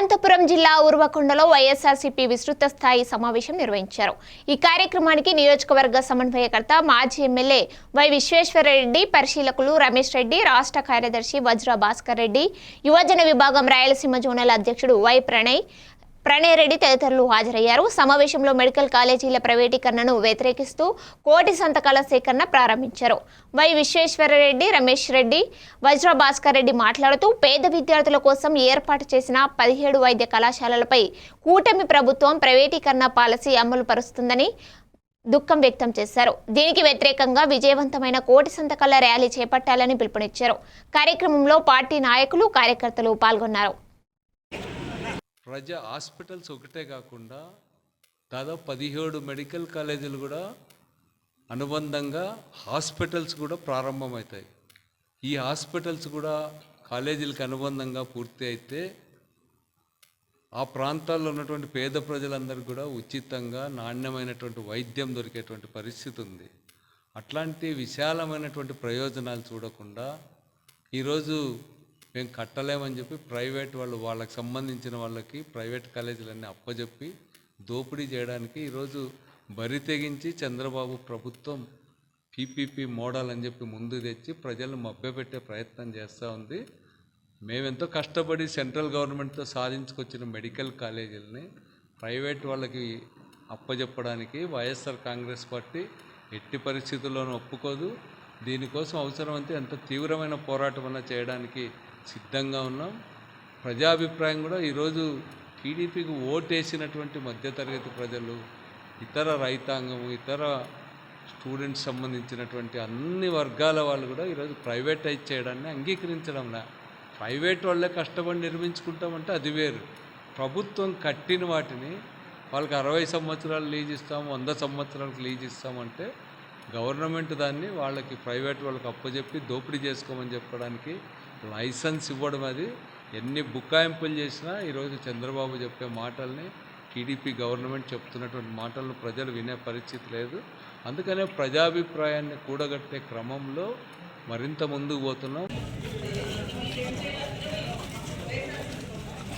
అనంతపురం జిల్లా ఉర్వకొండలో వైఎస్ఆర్సీపీ విస్తృత స్థాయి సమావేశం నిర్వహించారు. ఈ కార్యక్రమానికి నియోజకవర్గ సమన్వయకర్త మాజీ ఎమ్మెల్యే వై విశ్వేశ్వరరెడ్డి పరిశీలకులు రమేష్ రెడ్డి రాష్ట్ర కార్యదర్శి వజ్ర భాస్కర్ రెడ్డి యువజన విభాగం రాయలసీమ జోనల్ అధ్యక్షుడు వై ప్రణయ్ ప్రణయ్ రెడ్డి తదితరులు హాజరయ్యారు. సమావేశంలో మెడికల్ కాలేజీల ప్రైవేటీకరణను వ్యతిరేకిస్తూ కోటి సంతకాల సేకరణ ప్రారంభించారు. వై విశ్వేశ్వరరెడ్డి రమేష్ రెడ్డి వజ్ర భాస్కర్ రెడ్డి మాట్లాడుతూ పేద విద్యార్థుల కోసం ఏర్పాటు చేసిన పదిహేడు వైద్య కళాశాలలపై కూటమి ప్రభుత్వం ప్రైవేటీకరణ పాలసీ అమలు పరుస్తుందని దుఃఖం వ్యక్తం చేశారు. దీనికి వ్యతిరేకంగా విజయవంతమైన కోటి సంతకాల ర్యాలీ చేపట్టాలని పిలుపునిచ్చారు. కార్యక్రమంలో పార్టీ నాయకులు కార్యకర్తలు పాల్గొన్నారు. ప్రజా హాస్పిటల్స్ ఒకటే కాకుండా దాదాపు పదిహేడు మెడికల్ కాలేజీలు కూడా అనుబంధంగా హాస్పిటల్స్ కూడా ప్రారంభమవుతాయి. ఈ హాస్పిటల్స్ కూడా కాలేజీలకు అనుబంధంగా పూర్తి అయితే ఆ ప్రాంతాల్లో ఉన్నటువంటి పేద ప్రజలందరికీ కూడా ఉచితంగా నాణ్యమైనటువంటి వైద్యం దొరికేటువంటి పరిస్థితి ఉంది. అట్లాంటి విశాలమైనటువంటి ప్రయోజనాలు చూడకుండా ఈరోజు మేము కట్టలేమని చెప్పి ప్రైవేట్ వాళ్ళు వాళ్ళకి సంబంధించిన వాళ్ళకి ప్రైవేట్ కాలేజీలన్నీ అప్పచెప్పి దోపిడీ చేయడానికి ఈరోజు బరి తెగించి చంద్రబాబు ప్రభుత్వం పీపీపీ మోడల్ అని చెప్పి ముందు తెచ్చి ప్రజలను మభ్యపెట్టే ప్రయత్నం చేస్తూ ఉంది. మేమెంతో కష్టపడి సెంట్రల్ గవర్నమెంట్తో సాధించుకొచ్చిన మెడికల్ కాలేజీలని ప్రైవేట్ వాళ్ళకి అప్పచెప్పడానికి వైఎస్ఆర్ కాంగ్రెస్ పార్టీ ఎట్టి పరిస్థితుల్లోనూ ఒప్పుకోదు. దీనికోసం అవసరమైతే ఎంత తీవ్రమైన పోరాటం అన్నా చేయడానికి సిద్ధంగా ఉన్నాం. ప్రజాభిప్రాయం కూడా ఈరోజు టీడీపీకి ఓటేసినటువంటి మధ్యతరగతి ప్రజలు ఇతర రైతాంగము ఇతర స్టూడెంట్స్ సంబంధించినటువంటి అన్ని వర్గాల వాళ్ళు కూడా ఈరోజు ప్రైవేటైజ్ చేయడాన్ని అంగీకరించడంలా ప్రైవేట్ వాళ్ళే కష్టపడి నిర్మించుకుంటామంటే అది వేరు. ప్రభుత్వం కట్టిన వాటిని వాళ్ళకి అరవై సంవత్సరాలు లీజ్ ఇస్తాము వంద సంవత్సరాలకు లీజ్ ఇస్తామంటే గవర్నమెంట్ దాన్ని వాళ్ళకి ప్రైవేట్ వాళ్ళకి అప్పచెప్పి దోపిడీ చేసుకోమని చెప్పడానికి లైసెన్స్ ఇవ్వడం అది. ఎన్ని బుకాయింపులు చేసినా ఈరోజు చంద్రబాబు చెప్పే మాటల్ని టీడీపీ గవర్నమెంట్ చెప్తున్నటువంటి మాటలను ప్రజలు వినే పరిస్థితి లేదు. అందుకనే ప్రజాభిప్రాయాన్ని కూడగట్టే క్రమంలో మరింత ముందుకు పోతున్నాం.